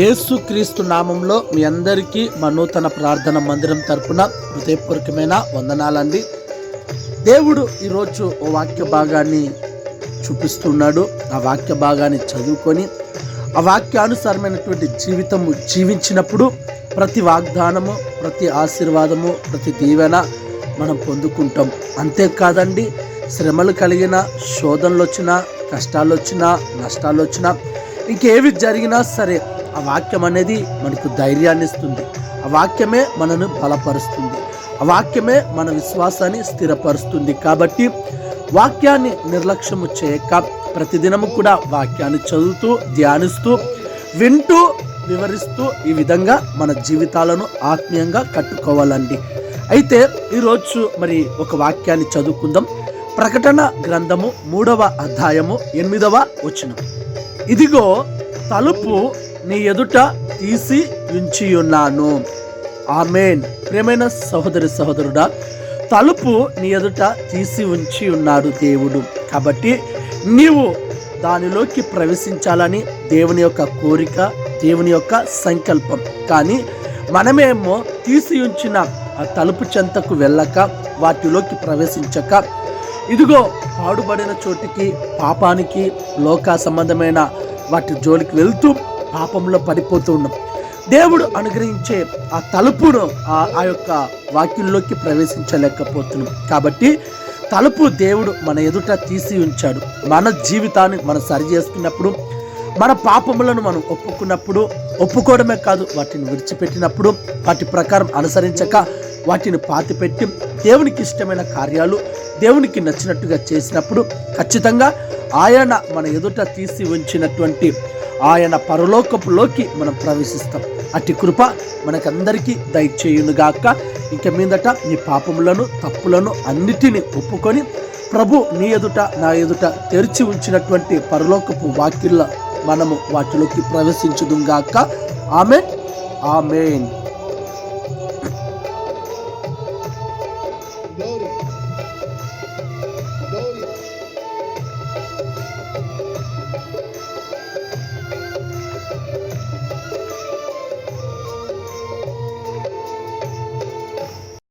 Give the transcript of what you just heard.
యేసుక్రీస్తు నామంలో మీ అందరికీ మా నూతన ప్రార్థన మందిరం తరపున హృదయపూర్వకమైన వందనాలండి. దేవుడు ఈరోజు ఓ వాక్య భాగాన్ని చూపిస్తున్నాడు. ఆ వాక్య భాగాన్ని చదువుకొని ఆ వాక్యానుసారమైనటువంటి జీవితము జీవించినప్పుడు ప్రతి వాగ్దానము ప్రతి ఆశీర్వాదము ప్రతి దీవెన మనం పొందుకుంటాం. అంతేకాదండి శ్రమలు కలిగిన శోధనలు వచ్చినా కష్టాలు వచ్చినా నష్టాలు వచ్చినా ఇంకేవి జరిగినా సరే ఆ వాక్యం అనేది మనకు ధైర్యాన్ని ఇస్తుంది. ఆ వాక్యమే మనను బలపరుస్తుంది. ఆ వాక్యమే మన విశ్వాసాన్ని స్థిరపరుస్తుంది కాబట్టి వాక్యాన్ని నిర్లక్ష్యము చేయక ప్రతిదినము కూడా వాక్యాన్ని చదువుతూ ధ్యానిస్తూ వింటూ వివరిస్తూ ఈ విధంగా మన జీవితాలను ఆత్మీయంగా కట్టుకోవాలండి. అయితే ఈరోజు మరి ఒక వాక్యాన్ని చదువుకుందాం. ప్రకటన గ్రంథము మూడవ అధ్యాయము ఎనిమిదవ వచనం. ఇదిగో తలుపు నీ ఎదుట తీసి ఉంచి ఉన్నాను ఆమెన్. ప్రియమైన సహోదరి సహోదరుడా తలుపు నీ ఎదుట తీసి ఉంచి ఉన్నాడు దేవుడు. కాబట్టి నీవు దానిలోకి ప్రవేశించాలని దేవుని యొక్క కోరిక దేవుని యొక్క సంకల్పం. కానీ మనమేమో తీసి ఉంచిన ఆ తలుపు చెంతకు వెళ్ళక వాటిలోకి ప్రవేశించక ఇదిగో పాడుబడిన చోటికి పాపానికి లోక సంబంధమైన వాటి జోలికి వెళ్తూ పాపంలో పడిపోతూ ఉన్నాం. దేవుడు అనుగ్రహించే ఆ తలుపును ఆ ఆ యొక్క వాక్యంలోకి ప్రవేశించలేకపోతున్నాం. కాబట్టి తలుపు దేవుడు మన ఎదుట తీసి ఉంచాడు. మన జీవితాన్ని మనం సరి చేసుకున్నప్పుడు మన పాపములను మనం ఒప్పుకున్నప్పుడు ఒప్పుకోవడమే కాదు వాటిని విడిచిపెట్టినప్పుడు వాటి ప్రకారం అనుసరించక వాటిని పాతిపెట్టి దేవునికి ఇష్టమైన కార్యాలు దేవునికి నచ్చినట్టుగా చేసినప్పుడు ఖచ్చితంగా ఆయన మన ఎదుట తీసి ఉంచినటువంటి ఆయన పరలోకపులోకి మనం ప్రవేశిస్తాం. అట్టి కృప మనకందరికీ దయచేయునుగాక. ఇక మీదట నీ పాపములను తప్పులను అన్నిటినీ ఒప్పుకొని ప్రభు నీ ఎదుట నా ఎదుట తెరిచి ఉంచినటువంటి పరలోకపు వాక్యుల మనము వాటిలోకి ప్రవేశించుదుగాక. ఆమె ఆమెన్. Thank you.